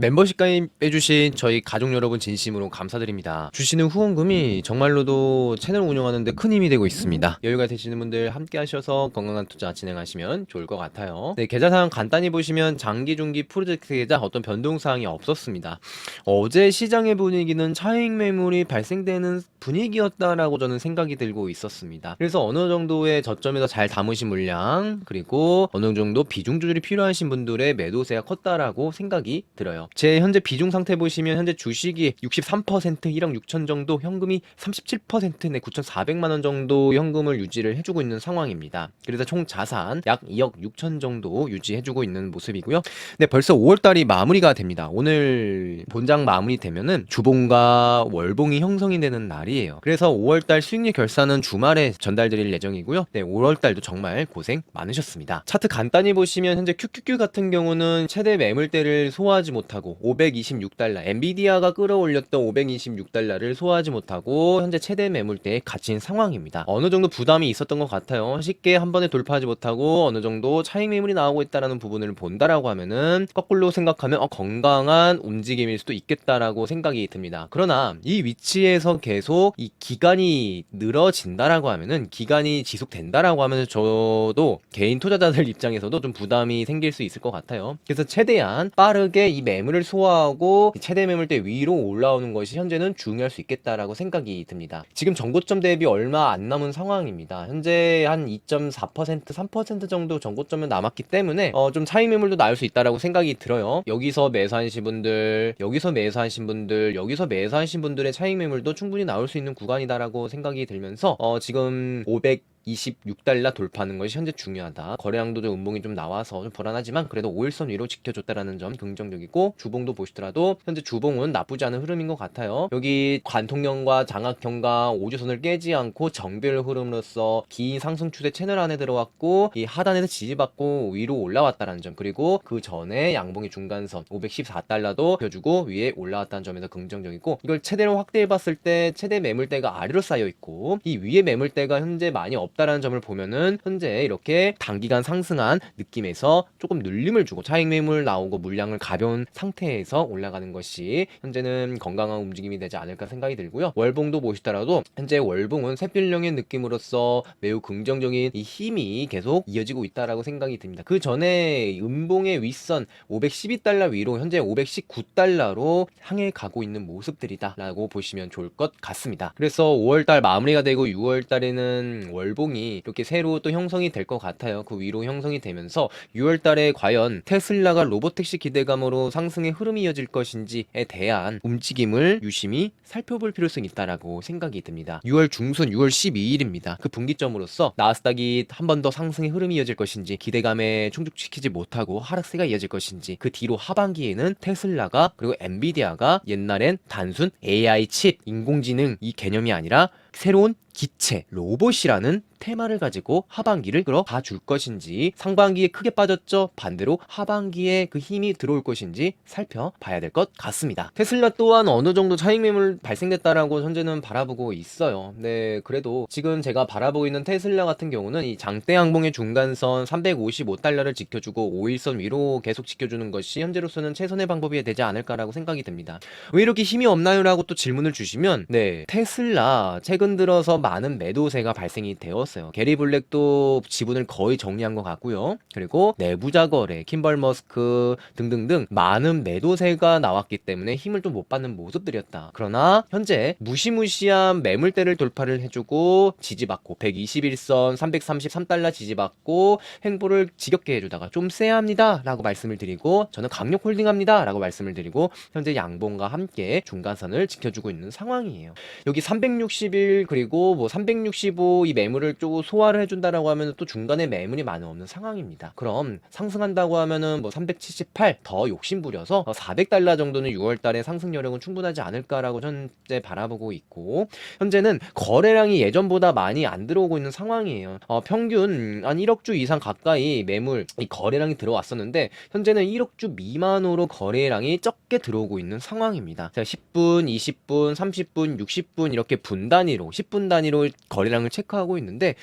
멤버십 가입해주신 저희 가족 여러분 진심으로 감사드립니다. 주시는 후원금이 정말로도 채널 운영하는데 큰 힘이 되고 있습니다. 여유가 되시는 분들 함께 하셔서 건강한 투자 진행하시면 좋을 것 같아요. 네, 계좌상 간단히 보시면 장기, 중기 프로젝트 계좌 어떤 변동사항이 없었습니다. 어제 시장의 분위기는 차익 매물이 발생되는 분위기였다라고 저는 생각이 들고 있었습니다. 그래서 어느 정도의 저점에서 잘 담으신 물량 그리고 어느 정도 비중 조절이 필요하신 분들의 매도세가 컸다라고 생각이 들어요. 제 현재 비중 상태 보시면 현재 주식이 63% 1억 6천 정도, 현금이 37%네 9,400만 원 정도 현금을 유지를 해주고 있는 상황입니다. 그래서 총 자산 약 2억 6천 정도 유지해주고 있는 모습이고요. 네, 벌써 5월달이 마무리가 됩니다. 오늘 본장 마무리되면은 주봉과 월봉이 형성이 되는 날이에요. 그래서 5월달 수익률 결산은 주말에 전달드릴 예정이고요. 네, 5월달도 정말 고생 많으셨습니다. 차트 간단히 보시면 현재 QQQ 같은 경우는 최대 매물대를 소화하지 못하고 526달러, 엔비디아가 끌어올렸던 526달러를 소화하지 못하고 현재 최대 매물대에 갇힌 상황입니다. 어느 정도 부담이 있었던 것 같아요. 쉽게 한 번에 돌파하지 못하고 어느 정도 차익 매물이 나오고 있다라는 부분을 본다라고 하면은 거꾸로 생각하면 어, 건강한 움직임일 수도 있겠다라고 생각이 듭니다. 그러나 이 위치에서 계속 이 기간이 늘어진다라고 하면은 기간이 지속된다라고 하면은 저도 개인 투자자들 입장에서도 좀 부담이 생길 수 있을 것 같아요. 그래서 최대한 빠르게 이 매 물을 소화하고 이 최대 매물대 위로 올라오는 것이 현재는 중요할 수 있겠다라고 생각이 듭니다. 지금 전고점 대비 얼마 안 남은 상황입니다. 현재 한 2.4% 3% 정도 전고점은 남았기 때문에 어, 좀 차익 매물도 나올 수 있다라고 생각이 들어요. 여기서 매수하신 분들, 여기서 매수하신 분들, 여기서 매수하신 분들의 차익 매물도 충분히 나올 수 있는 구간이다라고 생각이 들면서 어, 지금 500 26달러 돌파하는 것이 현재 중요하다. 거래량도 좀 음봉이 좀 나와서 좀 불안하지만 그래도 5일선 위로 지켜줬다라는 점 긍정적이고 주봉도 보시더라도 현재 주봉은 나쁘지 않은 흐름인 것 같아요. 여기 관통형과 장악형과 오주선을 깨지 않고 정별 흐름으로서 긴 상승 추세 채널 안에 들어왔고 이 하단에서 지지받고 위로 올라왔다는 점 그리고 그 전에 양봉의 중간선 514달러도 펴주고 위에 올라왔다는 점에서 긍정적이고 이걸 최대로 확대해 봤을 때 최대 매물대가 아래로 쌓여 있고 이 위에 매물대가 현재 많이 없 다라는 점을 보면은 현재 이렇게 단기간 상승한 느낌에서 조금 눌림을 주고 차익 매물 나오고 물량을 가벼운 상태에서 올라가는 것이 현재는 건강한 움직임이 되지 않을까 생각이 들고요. 월봉도 보시더라도 현재 월봉은 샛별령의 느낌으로서 매우 긍정적인 이 힘이 계속 이어지고 있다라고 생각이 듭니다. 그 전에 음봉의 윗선 512달러 위로 현재 519달러로 향해 가고 있는 모습들이다라고 보시면 좋을 것 같습니다. 그래서 5월달 마무리가 되고 6월달에는 월봉 이 이렇게 새로 또 형성이 될 것 같아요. 그 위로 형성이 되면서 6월 달에 과연 테슬라가 로보택시 기대감으로 상승의 흐름이 이어질 것인지에 대한 움직임을 유심히 살펴볼 필요성이 있다라고 생각이 듭니다. 6월 중순 6월 12일입니다. 그 분기점으로서 나스닥이 한 번 더 상승의 흐름이 이어질 것인지 기대감에 충족시키지 못하고 하락세가 이어질 것인지 그 뒤로 하반기에는 테슬라가 그리고 엔비디아가 옛날엔 단순 AI 칩 인공지능 이 개념이 아니라 새로운 기체 로봇이라는 테마를 가지고 하반기를 끌어가 줄 것인지 상반기에 크게 빠졌죠? 반대로 하반기에 그 힘이 들어올 것인지 살펴봐야 될 것 같습니다. 테슬라 또한 어느 정도 차익 매물 발생됐다라고 현재는 바라보고 있어요. 네 그래도 지금 제가 바라보고 있는 테슬라 같은 경우는 이 장대 항봉의 중간선 355달러를 지켜주고 5일선 위로 계속 지켜주는 것이 현재로서는 최선의 방법이 되지 않을까라고 생각이 듭니다. 왜 이렇게 힘이 없나요? 라고 또 질문을 주시면 네 테슬라 최근 들어서 많은 매도세가 발생이 되었어요. 게리 블랙도 지분을 거의 정리한 것 같고요. 그리고 내부자 거래, 킴벌 머스크 등등등 많은 매도세가 나왔기 때문에 힘을 좀 못 받는 모습들이었다. 그러나 현재 무시무시한 매물대를 돌파를 해주고 지지받고 121선 333달러 지지받고 행보를 지겹게 해주다가 좀 쎄합니다 라고 말씀을 드리고 저는 강력 홀딩합니다 라고 말씀을 드리고 현재 양봉과 함께 중간선을 지켜주고 있는 상황이에요. 여기 361 그리고 뭐 365 이 매물을 좀 소화를 해준다라고 하면 또 중간에 매물이 많이 없는 상황입니다. 그럼 상승한다고 하면은 뭐 378 더 욕심 부려서 400달러 정도는 6월달에 상승 여력은 충분하지 않을까라고 현재 바라보고 있고 현재는 거래량이 예전보다 많이 안 들어오고 있는 상황이에요. 어, 평균 한 1억 주 이상 가까이 매물 이 거래량이 들어왔었는데 현재는 1억 주 미만으로 거래량이 적게 들어오고 있는 상황입니다. 자, 10분, 20분, 30분, 60분 이렇게 분 단위 로 10분 단위로 거래량을 체크하고 있는데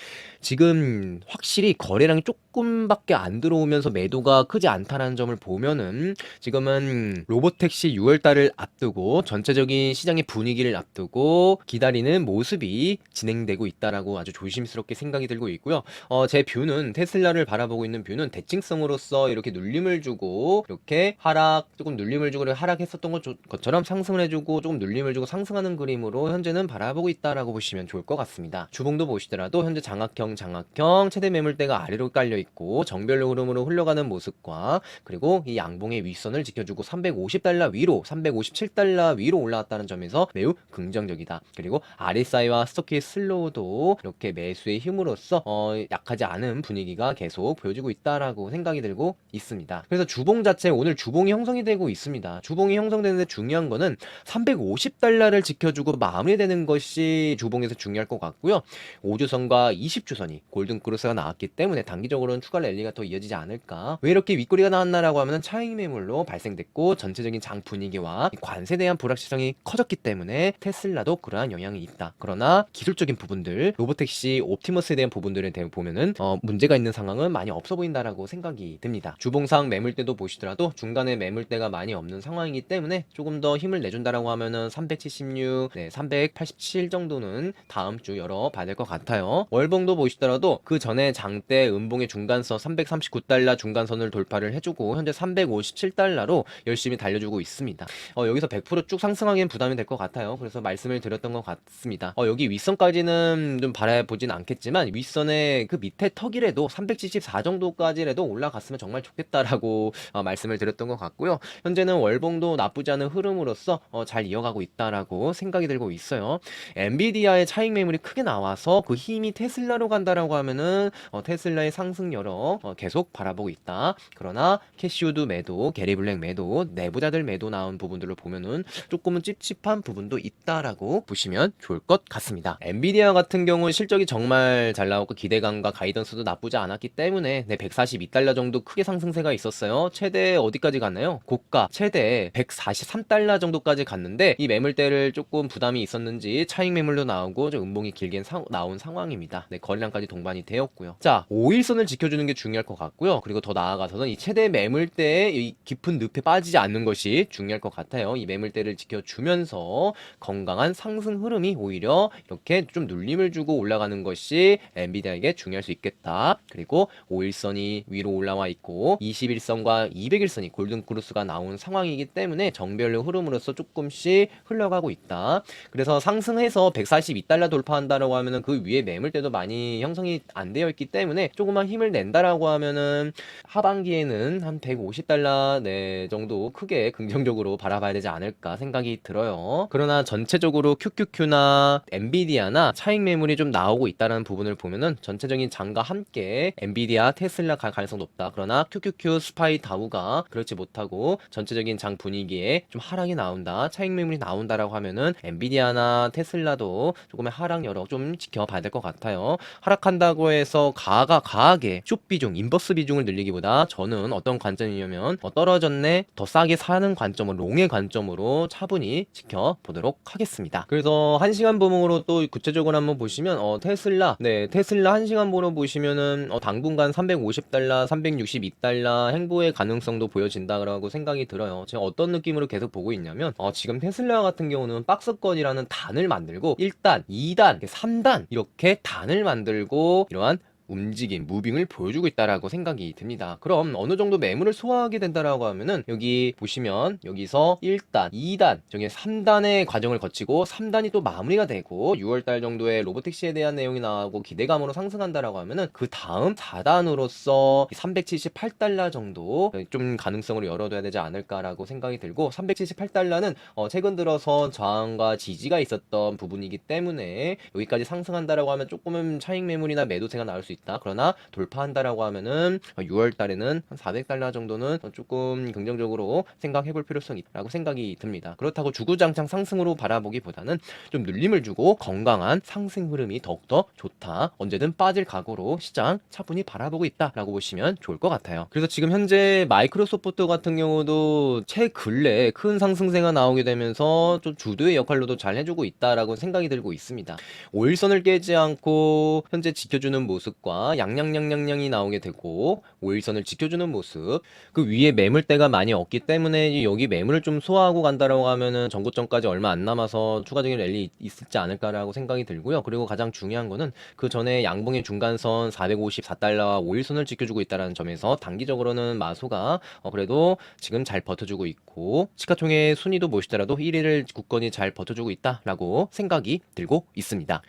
지금 확실히 거래량이 조금 조금밖에 안 들어오면서 매도가 크지 않다는 점을 보면은 지금은 로보택시 6월달을 앞두고 전체적인 시장의 분위기를 앞두고 기다리는 모습이 진행되고 있다라고 아주 조심스럽게 생각이 들고 있고요. 어, 제 뷰는 테슬라를 바라보고 있는 뷰는 대칭성으로서 이렇게 눌림을 주고 이렇게 하락 조금 눌림을 주고 하락했었던 것, 것처럼 상승을 해주고 조금 눌림을 주고 상승하는 그림으로 현재는 바라보고 있다라고 보시면 좋을 것 같습니다. 주봉도 보시더라도 현재 장악형 장악형 최대 매물대가 아래로 깔려 있고 정별로 흐름으로 흘러가는 모습과 그리고 이 양봉의 윗선을 지켜주고 350달러 위로 357달러 위로 올라왔다는 점에서 매우 긍정적이다. 그리고 RSI와 스토키 슬로우도 이렇게 매수의 힘으로써 어, 약하지 않은 분위기가 계속 보여지고 있다라고 생각이 들고 있습니다. 그래서 주봉 자체 오늘 주봉이 형성이 되고 있습니다. 주봉이 형성되는데 중요한 거는 350달러를 지켜주고 마무리되는 것이 주봉에서 중요할 것 같고요. 5주선과 20주선 이 골든크로스가 나왔기 때문에 단기적으로는 추가 랠리가 더 이어지지 않을까. 왜 이렇게 윗꼬리가 나왔나라고 하면 차익 매물로 발생됐고 전체적인 장 분위기와 이 관세에 대한 불확실성이 커졌기 때문에 테슬라도 그러한 영향이 있다. 그러나 기술적인 부분들, 로보택시, 옵티머스에 대한 부분들에 대해 보면은 어, 문제가 있는 상황은 많이 없어 보인다라고 생각이 듭니다. 주봉상 매물대도 보시더라도 중간에 매물대가 많이 없는 상황이기 때문에 조금 더 힘을 내준다라고 하면은 376, 네, 387 정도는 다음 주 열어 봐야 될 것 같아요. 월봉도 보시 더라도 그 전에 장대 음봉의 중간선 339달러 중간선을 돌파를 해주고 현재 357달러로 열심히 달려주고 있습니다. 어, 여기서 100%쭉 상승하기엔 부담이 될 것 같아요. 그래서 말씀을 드렸던 것 같습니다. 어, 여기 윗선까지는 좀 바라보진 않겠지만 윗선의 그 밑에 턱이라도 374 정도까지라도 올라갔으면 정말 좋겠다라고 어, 말씀을 드렸던 것 같고요. 현재는 월봉도 나쁘지 않은 흐름으로서 어, 잘 이어가고 있다라고 생각이 들고 있어요. 엔비디아의 차익 매물이 크게 나와서 그 힘이 테슬라로 간다라고 하면은 어, 테슬라의 상승 여러 어, 계속 바라보고 있다. 그러나 캐시우드 매도, 게리 블랙 매도, 내부자들 매도 나온 부분들을 보면은 조금은 찝찝한 부분도 있다라고 보시면 좋을 것 같습니다. 엔비디아 같은 경우 실적이 정말 잘 나오고 기대감과 가이던스도 나쁘지 않았기 때문에 네, 142달러 정도 크게 상승세가 있었어요. 최대 어디까지 갔나요? 고가 최대 143달러 정도까지 갔는데 이 매물대를 조금 부담이 있었는지 차익 매물도 나오고 좀 음봉이 길게 사- 나온 상황입니다. 네, 거래 량까지 동반이 되었고요. 자, 5일선을 지켜주는 게 중요할 것 같고요. 그리고 더 나아가서는 이 최대 매물대의 이 깊은 늪에 빠지지 않는 것이 중요할 것 같아요. 이 매물대를 지켜주면서 건강한 상승 흐름이 오히려 이렇게 좀 눌림을 주고 올라가는 것이 엔비디아에게 중요할 수 있겠다. 그리고 5일선이 위로 올라와 있고 21선과 200일선이 골든크루스가 나온 상황이기 때문에 정별로 흐름으로서 조금씩 흘러가고 있다. 그래서 상승해서 142달러 돌파한다라고 하면은 그 위에 매물대도 많이 형성이 안 되어 있기 때문에 조금만 힘을 낸다라고 하면은 하반기에는 한 150달러 네 정도 크게 긍정적으로 바라봐야 되지 않을까 생각이 들어요. 그러나 전체적으로 QQQ나 엔비디아나 차익 매물이 좀 나오고 있다는 부분을 보면은 전체적인 장과 함께 엔비디아, 테슬라 갈 가능성 높다. 그러나 QQQ, 스파이, 다우가 그렇지 못하고 전체적인 장 분위기에 좀 하락이 나온다. 차익 매물이 나온다라고 하면은 엔비디아나 테슬라도 조금의 하락 여러 좀 지켜봐야 될 것 같아요. 하락한다고 해서 가가 가하게 숏 비중, 인버스 비중을 늘리기보다 저는 어떤 관점이냐면 어, 떨어졌네 더 싸게 사는 관점으로 롱의 관점으로 차분히 지켜보도록 하겠습니다. 그래서 한 시간 보목으로 또 구체적으로 한번 보시면 어, 테슬라 네 테슬라 한 시간 보러 보시면은 어, 당분간 350달러, 362달러 행보의 가능성도 보여진다라고 생각이 들어요. 제가 어떤 느낌으로 계속 보고 있냐면 어, 지금 테슬라 같은 경우는 박스권이라는 단을 만들고 1단, 2단, 3단 이렇게 단을 만들 고 이러한 움직임, 무빙을 보여주고 있다라고 생각이 듭니다. 그럼 어느 정도 매물을 소화하게 된다라고 하면은 여기 보시면 여기서 1단, 2단, 저기 3단의 과정을 거치고 3단이 또 마무리가 되고 6월달 정도에 로보택시에 대한 내용이 나오고 기대감으로 상승한다라고 하면은 그 다음 4단으로서 378달러 정도 좀 가능성을 열어둬야 되지 않을까라고 생각이 들고 378달러는 어 최근 들어서 저항과 지지가 있었던 부분이기 때문에 여기까지 상승한다라고 하면 조금은 차익 매물이나 매도세가 나올 수 있다. 그러나 돌파한다라고 하면은 6월 달에는 한 400달러 정도는 조금 긍정적으로 생각해 볼 필요성이 있다고 생각이 듭니다. 그렇다고 주구장창 상승으로 바라보기보다는 좀 눌림을 주고 건강한 상승 흐름이 더욱더 좋다. 언제든 빠질 각오로 시장 차분히 바라보고 있다라고 보시면 좋을 것 같아요. 그래서 지금 현재 마이크로소프트 같은 경우도 최근래 큰 상승세가 나오게 되면서 좀 주도의 역할로도 잘 해주고 있다라고 생각이 들고 있습니다. 5일선을 깨지 않고 현재 지켜주는 모습과 모습과 양양양양양이 나오게 되고 5일선을 지켜주는 모습 그 위에 매물대가 많이 없기 때문에 여기 매물을 좀 소화하고 간다라고 하면은 전고점까지 얼마 안 남아서 추가적인 랠리 있을지 않을까라고 생각이 들고요. 그리고 가장 중요한 거는 그 전에 양봉의 중간선 454달러와 5일선을 지켜주고 있다는 점에서 단기적으로는 마소가 어, 그래도 지금 잘 버텨주고 있고 시가총액 순위도 보시더라도 1위를 굳건히 잘 버텨주고 있다라고 생각이 들고 있습니다.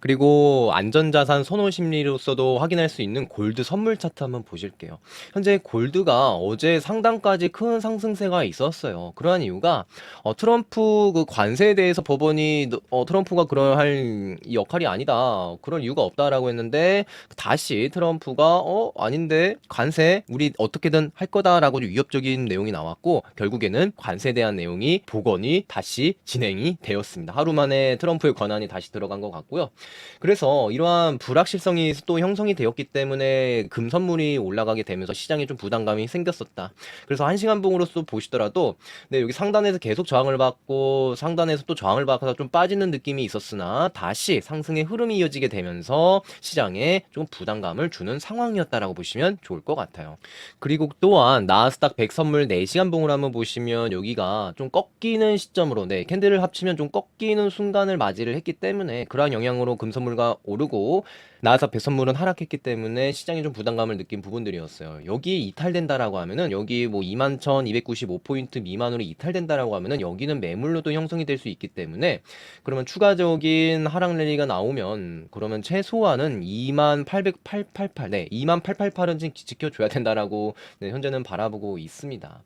그리고 안전자산 선호 심리로서도 확인할 수 있는 골드 선물 차트 한번 보실게요. 현재 골드가 어제 상당까지 큰 상승세가 있었어요. 그러한 이유가 어, 트럼프 그 관세에 대해서 법원이 너- 어, 트럼프가 그럴 역할이 아니다. 그럴 이유가 없다라고 했는데 다시 트럼프가 어 아닌데 관세 우리 어떻게든 할 거다라고 위협적인 내용이 나왔고 결국에는 관세에 대한 내용이 복원이 다시 진행이 되었습니다. 하루 만에 트럼프의 권한이 다시 들어간 것 같고요. 그래서 이러한 불확실성이 또 형성이 되었기 때문에 금선물이 올라가게 되면서 시장에 좀 부담감이 생겼었다. 그래서 한 시간 봉으로서 보시더라도 네, 여기 상단에서 계속 저항을 받고 상단에서 또 저항을 받아서 좀 빠지는 느낌이 있었으나 다시 상승의 흐름이 이어지게 되면서 시장에 좀 부담감을 주는 상황이었다라고 보시면 좋을 것 같아요. 그리고 또한 나스닥 100 선물 4시간 봉을 한번 보시면 여기가 좀 꺾이는 시점으로 네, 캔들을 합치면 좀 꺾이는 순간을 맞이를 했기 때문에 그러한 영향으로 금선물가 오르고 나스닥 100 선물은 하락했기 때문에 시장이 좀 부담감을 느낀 부분들이었어요. 여기 이탈된다라고 하면은 여기 뭐 21,295포인트 미만으로 이탈된다라고 하면은 여기는 매물로도 형성이 될 수 있기 때문에 그러면 추가적인 하락 랠리가 나오면 그러면 최소한은 28,888 네, 2888은 지켜줘야 된다라고 네, 현재는 바라보고 있습니다.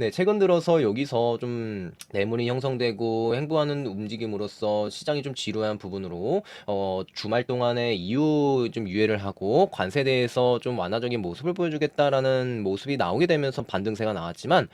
네, 최근 들어서 여기서 좀 매물이 형성되고 행보하는 움직임으로써 시장이 좀 지루한 부분으로 어, 주말 동안에 이후 좀 유예를 하고 관세에 대해서 좀 완화적인 모습을 보여주겠다라는 모습이 나오게 되면서 반등세가 나왔지만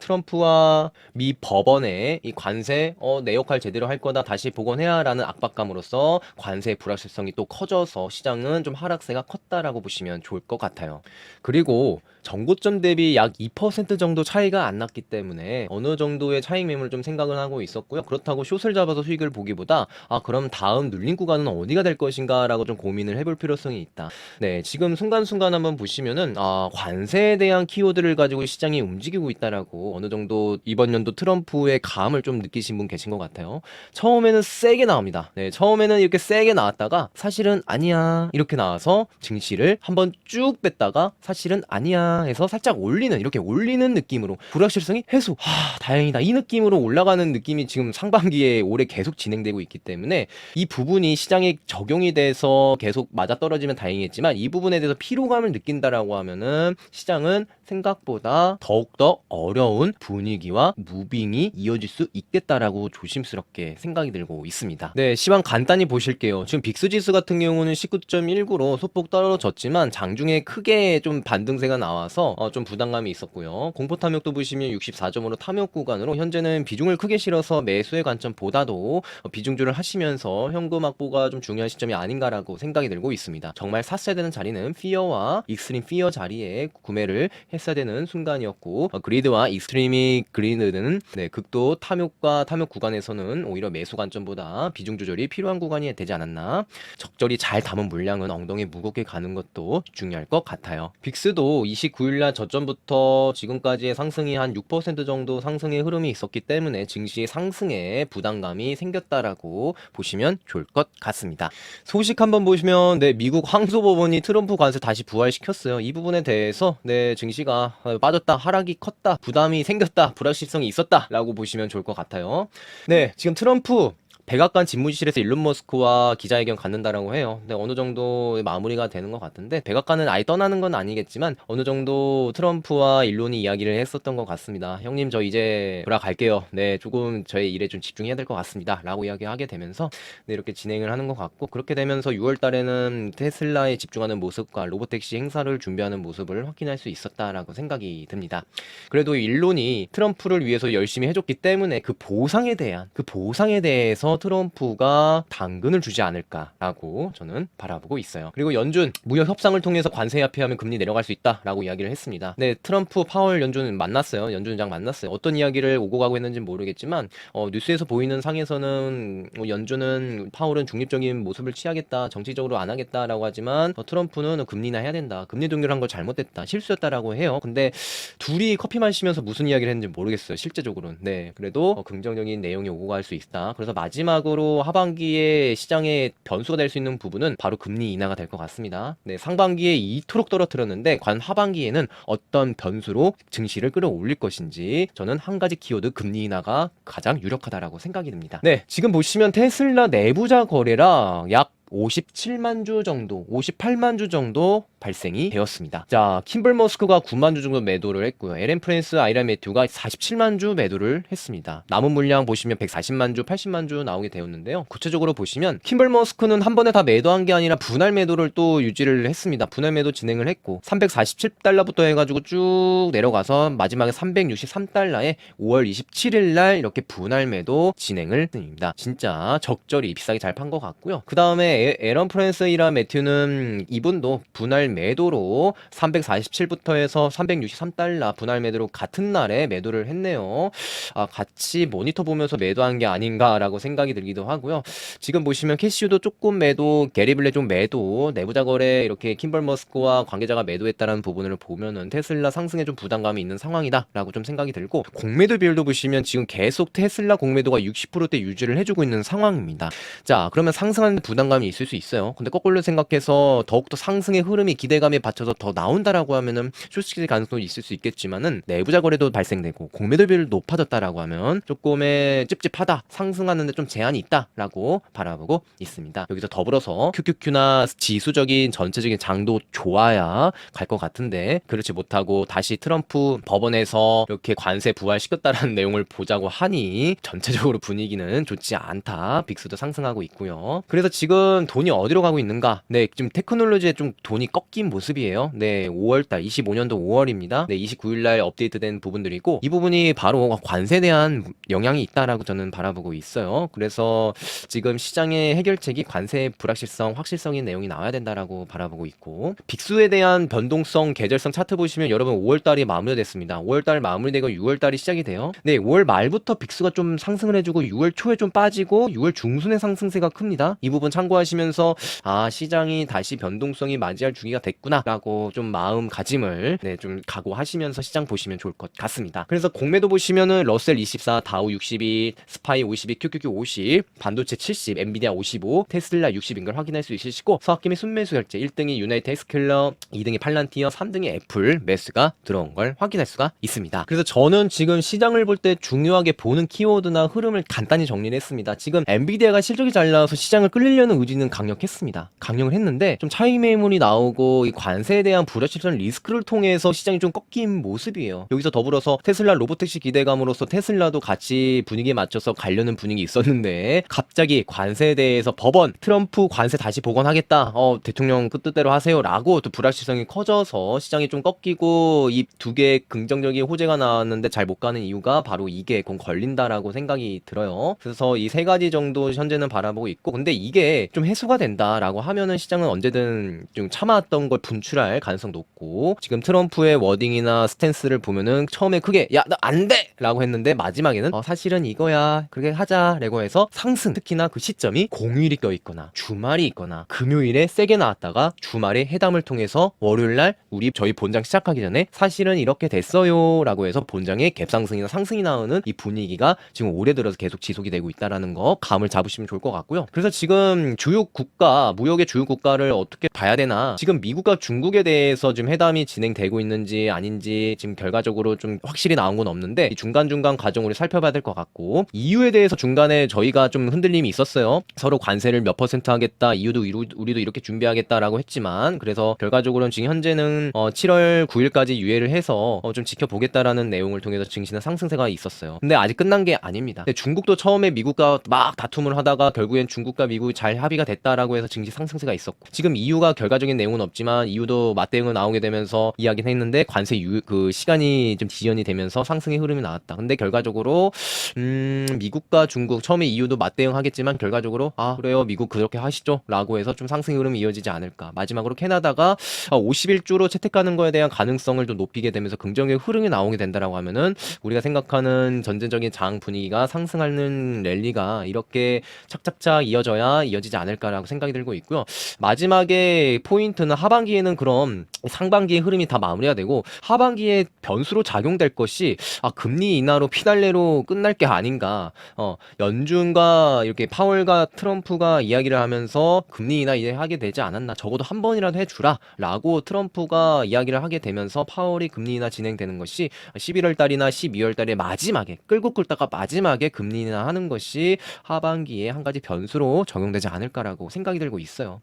트럼프와 미 법원의 이 관세 어, 내 역할 제대로 할 거다 다시 복원해야라는 압박감으로써 관세의 불확실성이 또 커져서 시장은 좀 하락세가 컸다라고 보시면 좋을 것 같아요. 그리고 전고점 대비 약 2% 정도 차이가 안 났기 때문에 어느 정도의 차익 매물을 좀 생각을 하고 있었고요. 그렇다고 숏을 잡아서 수익을 보기보다 아 그럼 다음 눌린 구간은 어디가 될 것인가라고 좀 고민을 해볼 필요성이 있다. 네, 지금 순간순간 한번 보시면은 아 관세에 대한 키워드를 가지고 시장이 움직이고 있다라고 어느 정도 이번 연도 트럼프의 감을 좀 느끼신 분 계신 것 같아요. 처음에는 세게 나옵니다. 네, 처음에는 이렇게 세게 나왔다가 사실은 아니야 이렇게 나와서 증시를 한번 쭉 뺐다가 사실은 아니야 해서 살짝 올리는 이렇게 올리는 느낌으로 불확실성이 해소. 하, 다행이다. 이 느낌으로 올라가는 느낌이 지금 상반기에 올해 계속 진행되고 있기 때문에 이 부분이 시장에 적용이 돼서 계속 맞아 떨어지면 다행이겠지만 이 부분에 대해서 피로감을 느낀다라고 하면은 시장은 생각보다 더욱더 어려운 분위기와 무빙이 이어질 수 있겠다라고 조심스럽게 생각이 들고 있습니다. 네, 시황 간단히 보실게요. 지금 빅스 지수 같은 경우는 19.19로 소폭 떨어졌지만 장중에 크게 좀 반등세가 나와서 어, 좀 부담감이 있었고요. 공포 탐욕도 보시면 64점으로 탐욕 구간으로 현재는 비중을 크게 실어서 매수의 관점보다도 어, 비중조를 하시면서 현금 확보가 좀 중요한 시점이 아닌가라고 생각이 들고 있습니다. 정말 샀어야 되는 자리는 피어와 익스트림 피어 자리에 구매를 했 어야 되는 순간이었고 어, 그리드와 익스트림이 그리드는 네, 극도 탐욕과 탐욕 구간에서는 오히려 매수 관점보다 비중 조절이 필요한 구간이 되지 않았나 적절히 잘 담은 물량은 엉덩이 무겁게 가는 것도 중요할 것 같아요. 빅스도 29일날 저점부터 지금까지의 상승이 한 6% 정도 상승의 흐름이 있었기 때문에 증시의 상승에 부담감이 생겼다라고 보시면 좋을 것 같습니다. 소식 한번 보시면 네, 미국 항소법원이 트럼프 관세 다시 부활시켰어요. 이 부분에 대해서 네, 증시가 어, 빠졌다, 하락이 컸다, 부담이 생겼다, 불확실성이 있었다라고 보시면 좋을 것 같아요. 네, 지금 트럼프 백악관 집무실에서 일론 머스크와 기자회견 갖는다라고 해요. 근데 어느 정도 마무리가 되는 것 같은데 백악관은 아예 떠나는 건 아니겠지만 어느 정도 트럼프와 일론이 이야기를 했었던 것 같습니다. 형님 저 이제 돌아갈게요. 네 조금 저의 일에 좀 집중해야 될 것 같습니다.라고 이야기하게 되면서 네, 이렇게 진행을 하는 것 같고 그렇게 되면서 6월달에는 테슬라에 집중하는 모습과 로보택시 행사를 준비하는 모습을 확인할 수 있었다라고 생각이 듭니다. 그래도 일론이 트럼프를 위해서 열심히 해줬기 때문에 그 보상에 대한 그 보상에 대해서 트럼프가 당근을 주지 않을까라고 저는 바라보고 있어요. 그리고 연준 무역 협상을 통해서 관세 합의하면 금리 내려갈 수 있다라고 이야기를 했습니다. 네, 트럼프 파월 연준 만났어요. 연준장 만났어요. 어떤 이야기를 오고 가고 했는지 는 모르겠지만 어, 뉴스에서 보이는 상에서는 뭐 연준은 파월은 중립적인 모습을 취하겠다, 정치적으로 안 하겠다라고 하지만 어, 트럼프는 금리나 해야 된다, 금리 동결한 걸 잘못됐다, 실수였다라고 해요. 근데 둘이 커피 마시면서 무슨 이야기를 했는지 모르겠어요. 실제적으로는. 네, 그래도 어, 긍정적인 내용이 오고 갈 수 있다. 그래서 마지막 으로 하반기에 시장에 변수가 될 수 있는 부분은 바로 금리 인하가 될 것 같습니다. 네, 상반기에 이토록 떨어뜨렸는데 관 하반기에는 어떤 변수로 증시를 끌어올릴 것인지 저는 한 가지 키워드 금리 인하가 가장 유력하다라고 생각이 듭니다. 네, 지금 보시면 테슬라 내부자 거래량 약 57만 주 정도, 58만 주 정도 발생이 되었습니다. 자, 킴벌 머스크가 9만 주 정도 매도를 했고요. LM 프랜스 아이라 매튜가 47만 주 매도를 했습니다. 남은 물량 보시면 140만 주, 80만 주 나오게 되었는데요. 구체적으로 보시면 킴벌 머스크는 한 번에 다 매도한 게 아니라 분할 매도를 또 유지를 했습니다. 분할 매도 진행을 했고 347달러부터 해가지고 쭉 내려가서 마지막에 363달러에 5월 27일 날 이렇게 분할 매도 진행을 했습니다. 진짜 적절히 비싸게 잘 판 것 같고요. 그 다음에 에런 프랜스이라 매튜는 이분도 분할 매도로 347부터 해서 363달러 분할 매도로 같은 날에 매도를 했네요. 아, 같이 모니터 보면서 매도한 게 아닌가라고 생각이 들기도 하고요. 지금 보시면 캐시우도 조금 매도, 게리블레 좀 매도, 내부자 거래 이렇게 킴벌 머스크와 관계자가 매도했다는 부분을 보면은 테슬라 상승에 좀 부담감이 있는 상황이다라고 좀 생각이 들고 공매도 비율도 보시면 지금 계속 테슬라 공매도가 60%대 유지를 해주고 있는 상황입니다. 자, 그러면 상승하는 부담감이 있을 수 있어요. 근데 거꾸로 생각해서 더욱더 상승의 흐름이 기대감에 받쳐서 더 나온다라고 하면은 쇼스킬 가능성이 있을 수 있겠지만은 내부자 거래도 발생되고 공매도 비율이 높아졌다라고 하면 조금의 찝찝하다 상승하는데 좀 제한이 있다라고 바라보고 있습니다. 여기서 더불어서 QQQ나 지수적인 전체적인 장도 좋아야 갈 것 같은데 그렇지 못하고 다시 트럼프 법원에서 이렇게 관세 부활시켰다라는 내용을 보자고 하니 전체적으로 분위기는 좋지 않다. 빅스도 상승하고 있고요. 그래서 지금 돈이 어디로 가고 있는가? 네, 지금 테크놀로지에 좀 돈이 꺾인 모습이에요. 네, 5월달 25년도 5월입니다. 네, 29일날 업데이트된 부분들이고 이 부분이 바로 관세에 대한 영향이 있다라고 저는 바라보고 있어요. 그래서 지금 시장의 해결책이 관세 불확실성, 확실성인 내용이 나와야 된다라고 바라보고 있고 빅수에 대한 변동성, 계절성 차트 보시면 여러분 5월달이 마무리됐습니다. 5월달 마무리되고 6월달이 시작이 돼요. 네, 5월 말부터 빅수가 좀 상승을 해주고 6월 초에 좀 빠지고 6월 중순에 상승세가 큽니다. 이 부분 참고하시면서 아 시장이 다시 변동성이 맞이할 주기가 됐구나라고 좀 마음가짐을 네, 좀 각오하시면서 시장 보시면 좋을 것 같습니다. 그래서 공매도 보시면은 러셀 24, 다우 62, 스파이 52, QQQ 50, 반도체 70, 엔비디아 55, 테슬라 60인 걸 확인할 수 있으시고 서학김이 순매수 결제 1등이 유나이트 엑스킬러, 2등이 팔란티어, 3등이 애플 매수가 들어온 걸 확인할 수가 있습니다. 그래서 저는 지금 시장을 볼 때 중요하게 보는 키워드나 흐름을 간단히 정리를 했습니다. 지금 엔비디아가 실적이 잘 나와서 시장을 끌리려는 의지는 강력했습니다. 강력을 했는데 좀 차익 매물이 나오고 이 관세에 대한 불확실성 리스크를 통해서 시장이 좀 꺾인 모습이에요. 여기서 더불어서 테슬라 로보택시 기대감으로서 테슬라도 같이 분위기에 맞춰서 가려는 분위기 있었는데 갑자기 관세에 대해서 법원 트럼프 관세 다시 복원하겠다. 어 대통령 그 뜻대로 하세요라고 또 불확실성이 커져서 시장이 좀 꺾이고 이 두 개의 긍정적인 호재가 나왔는데 잘 못 가는 이유가 바로 이게 곧 걸린다라고 생각이 들어요. 그래서 이 세 가지 정도 현재는 바라보고 있고 근데 이게 좀 해소가 된다라고 하면은 시장은 언제든 좀 참아왔던 걸 분출할 가능성 높고 지금 트럼프의 워딩이나 스탠스를 보면은 처음에 크게 야 나 안 돼! 라고 했는데 마지막에는 어, 사실은 이거야. 그렇게 하자라고 해서 상승. 특히나 그 시점이 공휴일이 껴있거나 주말이 있거나 금요일에 세게 나왔다가 주말에 회담을 통해서 월요일날 우리 저희 본장 시작하기 전에 사실은 이렇게 됐어요 라고 해서 본장에 갭상승이나 상승이 나오는 이 분위기가 지금 올해 들어서 계속 지속이 되고 있다라는 거 감을 잡으시면 좋을 것 같고요. 그래서 지금 주요 국가 무역의 주요 국가를 어떻게 봐야 되나 지금 미 국과 중국에 대해서 지금 회담이 진행되고 있는지 아닌지 지금 결과적으로 좀 확실히 나온 건 없는데 이 중간중간 과정으로 살펴봐야 될 것 같고 이유에 대해서 중간에 저희가 좀 흔들림이 있었어요. 서로 관세를 몇 퍼센트 하겠다 이유도 우리도 이렇게 준비하겠다라고 했지만 그래서 결과적으로는 지금 현재는 어 7월 9일까지 유예를 해서 어 좀 지켜보겠다라는 내용을 통해서 증시는 상승세가 있었어요. 근데 아직 끝난 게 아닙니다. 근데 중국도 처음에 미국과 막 다툼을 하다가 결국엔 중국과 미국이 잘 합의가 됐다라고 해서 증시 상승세가 있었고 지금 이유가 결과적인 내용은 없지만 없지만 이유도 맞대응은 나오게 되면서 이야기는 했는데 관세 유, 그 시간이 좀 지연이 되면서 상승의 흐름이 나왔다. 근데 결과적으로 음, 미국과 중국 처음에 이유도 맞대응 하겠지만 결과적으로 아 그래요 미국 그렇게 하시죠라고 해서 좀 상승의 흐름이 이어지지 않을까. 마지막으로 캐나다가 51주로 채택하는 거에 대한 가능성을 좀 높이게 되면서 긍정의 흐름이 나오게 된다라고 하면은 우리가 생각하는 전체적인 장 분위기가 상승하는 랠리가 이렇게 착착착 이어져야 이어지지 않을까라고 생각이 들고 있고요. 마지막에 포인트는 하 반기에는 그럼 상반기의 흐름이 다 마무리가 되고 하반기에 변수로 작용될 것이 아 금리 인하로 피날레로 끝날 게 아닌가. 어 연준과 이렇게 파월과 트럼프가 이야기를 하면서 금리 인하 이제 하게 되지 않았나. 적어도 한 번이라도 해주라라고 트럼프가 이야기를 하게 되면서 파월이 금리 인하 진행되는 것이 11월 달이나 12월 달에 마지막에 끌고 끌다가 마지막에 금리 인하 하는 것이 하반기에 한 가지 변수로 적용되지 않을까라고 생각이 들고 있어요.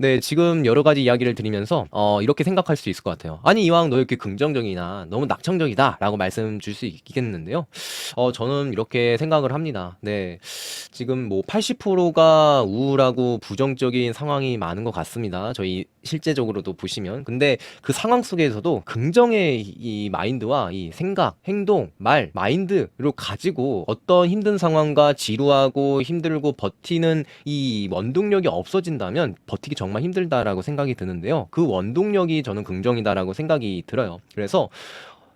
네, 지금 여러 가지 이야기를 드리면서 어, 이렇게 생각할 수 있을 것 같아요. 아니 이왕 너 이렇게 긍정적이나 너무 낙천적이다라고 말씀 줄 수 있겠는데요. 어, 저는 이렇게 생각을 합니다. 네, 지금 뭐 80%가 우울하고 부정적인 상황이 많은 것 같습니다. 저희 실제적으로도 보시면 근데 그 상황 속에서도 긍정의 이 마인드와 이 생각, 행동, 말, 마인드를 가지고 어떤 힘든 상황과 지루하고 힘들고 버티는 이 원동력이 없어진다면 버티기 정말 힘들다라고 생각이 드는데요. 그 원동력이 저는 긍정이다라고 생각이 들어요. 그래서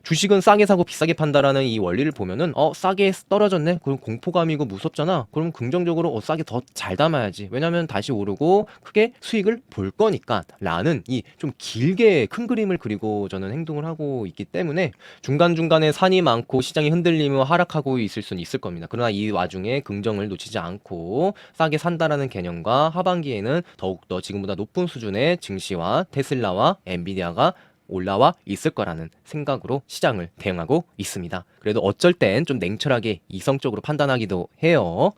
주식은 싸게 사고 비싸게 판다라는 이 원리를 보면은 어 싸게 떨어졌네? 그럼 공포감이고 무섭잖아. 그럼 긍정적으로 어 싸게 더 잘 담아야지. 왜냐면 다시 오르고 크게 수익을 볼 거니까. 라는 이 좀 길게 큰 그림을 그리고 저는 행동을 하고 있기 때문에 중간중간에 산이 많고 시장이 흔들리며 하락하고 있을 수는 있을 겁니다. 그러나 이 와중에 긍정을 놓치지 않고 싸게 산다라는 개념과 하반기에는 더욱더 지금보다 높은 수준의 증시와 테슬라와 엔비디아가 올라와 있을 거라는 생각으로 시장을 대응하고 있습니다. 그래도 어쩔 땐 좀 냉철하게 이성적으로 판단하기도 해요.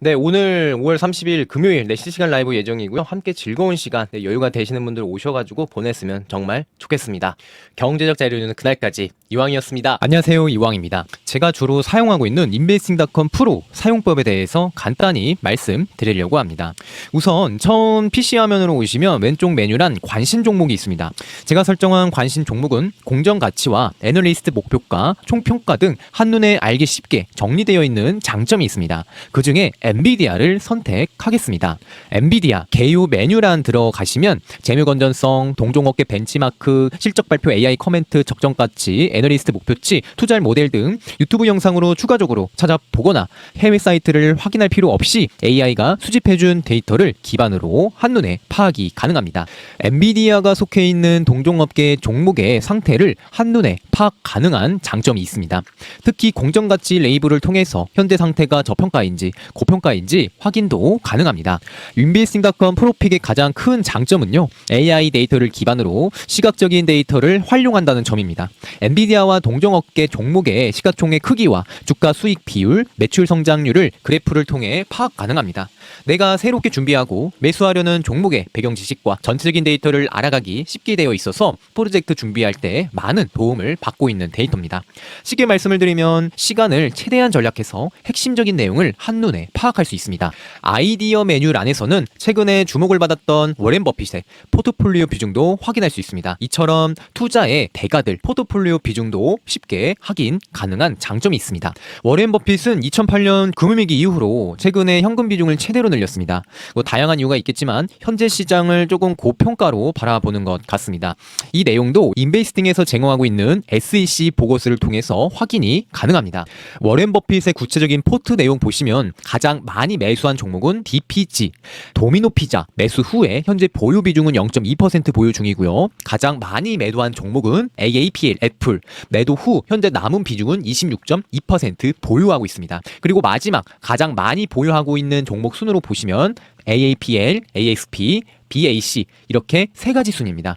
네, 오늘 5월 30일 금요일 네 실시간 라이브 예정이고요. 함께 즐거운 시간, 네, 여유가 되시는 분들 오셔가지고 보냈으면 정말 좋겠습니다. 경제적 자료는 그날까지 이왕이었습니다. 안녕하세요 이왕입니다. 제가 주로 사용하고 있는 인베스팅닷컴 프로 사용법에 대해서 간단히 말씀드리려고 합니다. 우선 처음 PC 화면으로 오시면 왼쪽 메뉴란 관심 종목이 있습니다. 제가 설정한 관심 종목은 공정 가치와 애널리스트 목표가 총평가 등 한눈에 알기 쉽게 정리되어 있는 장점이 있습니다. 그 중에 엔비디아를 선택하겠습니다. 엔비디아 개요 메뉴란 들어가시면 재무 건전성, 동종업계 벤치마크, 실적 발표 AI 커멘트 적정 가치, 애널리스트 목표치, 투자할 모델 등 유튜브 영상으로 추가적으로 찾아보거나 해외 사이트를 확인할 필요 없이 AI가 수집해준 데이터를 기반으로 한눈에 파악이 가능합니다. 엔비디아가 속해 있는 동종업계 종목의 상태를 한눈에 파악 가능한 장점이 있습니다. 특히 공정가치 레이블을 통해서 현재 상태가 저평가인지 고평가인지 확인도 가능합니다. 윈비스팅닷컴 프로픽의 가장 큰 장점은요. AI 데이터를 기반으로 시각적인 데이터를 활용한다는 점입니다. 엔비디아와 동종업계 종목의 시가총액 크기와 주가 수익 비율, 매출 성장률을 그래프를 통해 파악 가능합니다. 내가 새롭게 준비하고 매수하려는 종목의 배경 지식과 전체적인 데이터를 알아가기 쉽게 되어 있어서 젝트 준비할 때 많은 도움을 받고 있는 데이터입니다. 쉽게 말씀을 드리면 시간을 최대한 전략해서 핵심적인 내용을 한눈에 파악할 수 있습니다. 아이디어 메뉴란에서는 최근에 주목을 받았던 워렌 버핏의 포트폴리오 비중도 확인할 수 있습니다. 이처럼 투자의 대가들 포트폴리오 비중도 쉽게 확인 가능한 장점이 있습니다. 워렌 버핏은 2008년 금융위기 이후로 최근에 현금 비중을 최대로 늘렸습니다. 뭐 다양한 이유가 있겠지만 현재 시장을 조금 고평가로 바라보는 것 같습니다. 이 내용도 인베이스팅에서 제공하고 있는 SEC 보고서를 통해서 확인이 가능합니다. 워렌 버핏의 구체적인 포트 내용 보시면 가장 많이 매수한 종목은 DPG, 도미노 피자 매수 후에 현재 보유 비중은 0.2% 보유 중이고요. 가장 많이 매도한 종목은 AAPL 애플 매도 후 현재 남은 비중은 26.2% 보유하고 있습니다. 그리고 마지막 가장 많이 보유하고 있는 종목 순으로 보시면 AAPL, AXP, BAC 이렇게 세 가지 순입니다.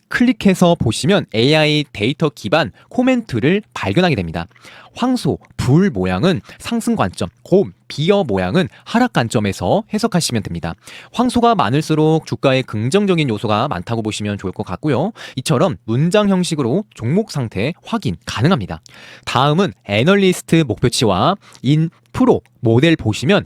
클릭해서 보시면 AI 데이터 기반 코멘트를 발견하게 됩니다. 황소, 불 모양은 상승 관점, 곰, 비어 모양은 하락 관점에서 해석하시면 됩니다. 황소가 많을수록 주가에 긍정적인 요소가 많다고 보시면 좋을 것 같고요. 이처럼 문장 형식으로 종목 상태 확인 가능합니다. 다음은 애널리스트 목표치와 인 프로 모델 보시면